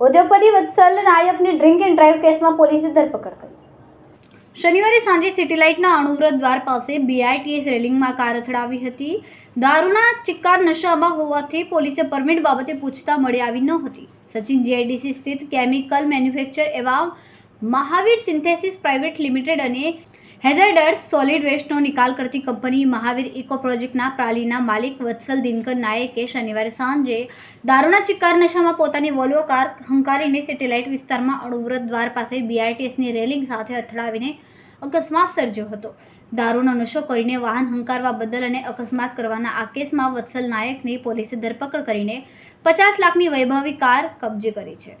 ઉદ્યોગપતિ વત્સલ નાયકની drink and drive કેસમાં પોલીસે ધરપકડ કરી. શનિવારે સાંજે સિટીલાઇટના અણુવ્રત દ્વાર પાસે બીઆઈટીએસ રેલિંગમાં કાર અથડાવી હતી. દારૂના ચિક્કાર નશામાં હોવાથી પોલીસે પરમિટ બાબતે પૂછતા મળી આવી નહોતી સચિન જીઆઈડીસી સ્થિત કેમિકલ મેન્યુફેક્ચર એવા મહાવીર સિન્થેસિસ પ્રાઇવેટ લિમિટેડ અને હેઝર્ડર્સ સોલિડ વેસ્ટનો નિકાલ કરતી કંપની મહાવીર ઇકો પ્રોજેક્ટના પ્રાલીના માલિક વત્સલ દિનકર નાયકે શનિવારે સાંજે દારૂના ચિક્કાર નશામાં પોતાની વોલ્વો કાર હંકારીને સેટેલાઇટ વિસ્તારમાં અણુવ્રત દ્વાર પાસે બીઆરટીએસની રેલિંગ સાથે અથડાવીને અકસ્માત સર્જ્યો હતો. દારૂનો નશો કરીને વાહન હંકારવા બદલ અને અકસ્માત કરવાના આ કેસમાં વત્સલ નાયકની પોલીસે ધરપકડ કરીને પચાસ લાખની વૈભવી કાર કબજે કરી છે.